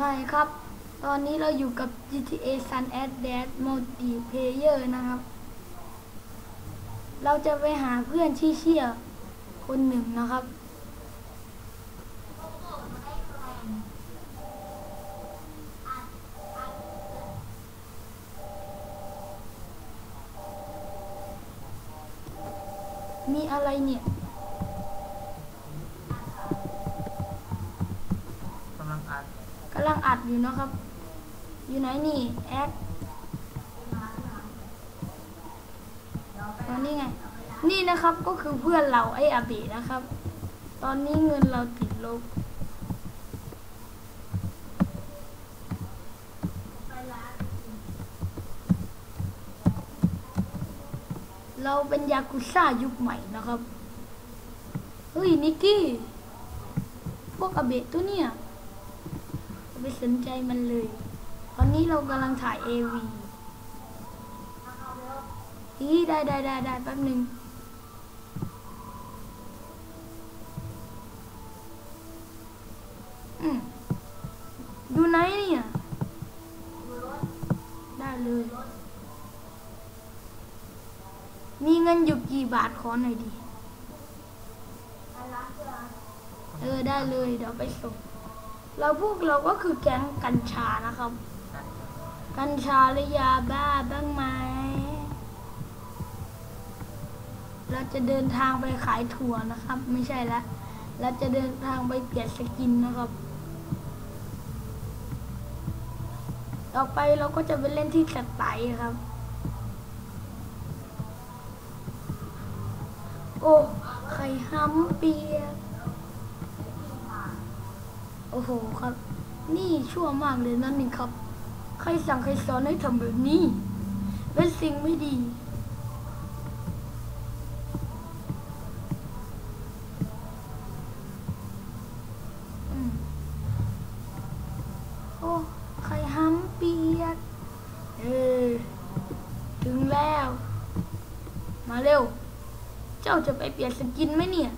ง่ายครับ ตอนนี้เราอยู่กับ GTA San Andreas Multiplayer นะครับ เราจะไปหาเพื่อนที่เชี่ยคนหนึ่งนะครับ มีอะไรเนี่ย กำลังอัด กำลังอัดอยู่นะครับ อยู่ไหนนี่แอคตอนนี้ไง นี่นะครับก็คือเพื่อนเราไอ้อาบีนะครับ ตอนนี้เงินเราติดลบเราเป็นยากุซ่ายุคใหม่นะครับ เฮ้ย นิกกี้ พวกอเบะตัวเนี่ย ไปสนใจมันเลย ตอนนี้เรากำลังถ่ายเอวีอีได้ได้ได้ได้แป๊บหนึ่งอืมอยู่ไหนเนี่ย ได้เลย มีเงินอยู่กี่บาทขอหน่อยดิ เออ ได้เลย เดี๋ยวไปส่ง เราพวกเราก็คือแก๊งกัญชานะครับ กัญชาหรือยาบ้าบ้างไหม เราจะเดินทางไปขายถั่วนะครับ ไม่ใช่ละ เราจะเดินทางไปเปลี่ยนสกินนะครับ ต่อไปเราก็จะไปเล่นที่สไตล์ครับ โอ้ ไข่ฮัมเปียก โอ้โหครับ นี่ชั่วมากเลยนั่นนี่ครับ ใครสั่งใครสอนให้ทำแบบนี้ เป็นสิ่งไม่ดีอืมโอ้ใครห้ำเปียก เออ ถึงแล้ว มาเร็ว เจ้าจะไปเปลี่ยนสกินไหมเนี่ย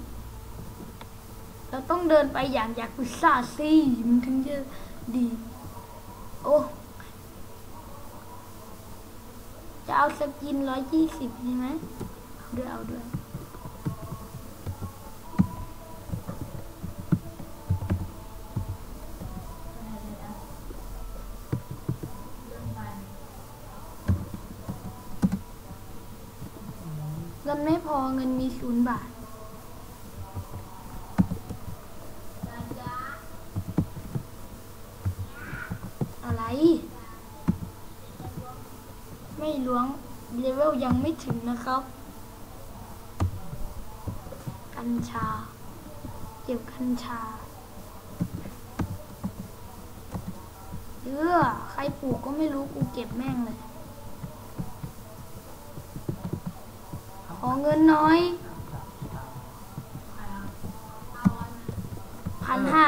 เราต้องเดินไปอย่างยากุซ่าสิมันถึงจะดี โอ้จะเอาสกินร้อยยี่สิบใช่ไหมเอาด้วยเอาด้วยเงินไม่พอเงินมีศูนย์บาท อะไร ไม่ล้วงเลเวลยังไม่ถึงนะครับ กัญชา เก็บกัญชาเออใครปลูกก็ไม่รู้กูเก็บแม่งเลย ขอเงินน้อยพันห้า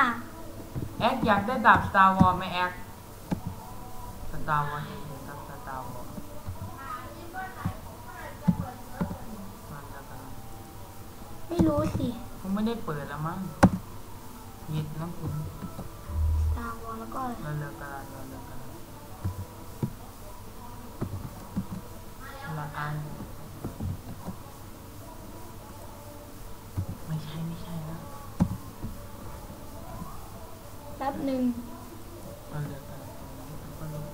แอคอยากได้ดาบสตาร์วอลไหมแอคสตาร์วอลครับสตาร์วอล ไม่ รู้สิผมไม่ได้เปิดแล้วมั้งยิดนะคุณตาวอลแล้วก็อะไรเราเลิกกันเราเลิกกันละอันไม่ใช่ไม่ใช่นะแป๊บหนึ่งเราเลิกกันก็เลิก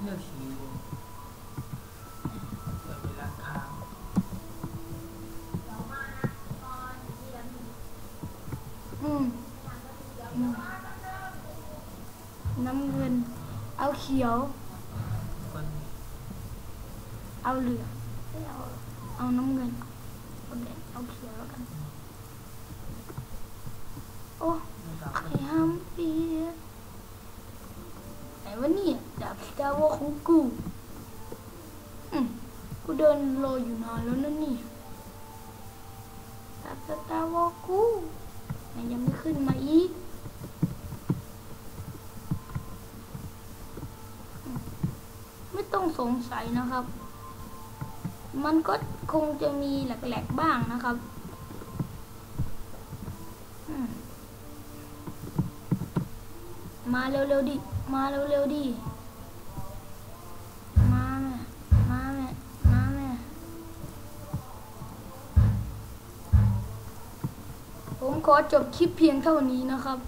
เลือกสีเลยเปิดเวลาค้าง อืมอืมน้ำเงิน เอาเขียว เอาเหลืองเอาเอาน้ำเงิน เอาแดงเอาเขียวแล้วกัน โอ้ไม่ตอบไข่ห้ามเปียไหนวะเนี่ยดาบสตาร์วอของกูกูเดินรออยู่นานแล้วนะนี่ดาบสตาร์วอกูมันยังไม่ขึ้นมาอีกอืมไม่ ต้องสงสัยนะครับ มันก็คงจะมีแหลกๆบ้างนะครับมาเร็วๆดิ มาเร็วๆดิ มาแม่ มาแม่ มาแม่ ผมขอจบคลิปเพียงเท่านี้นะครับ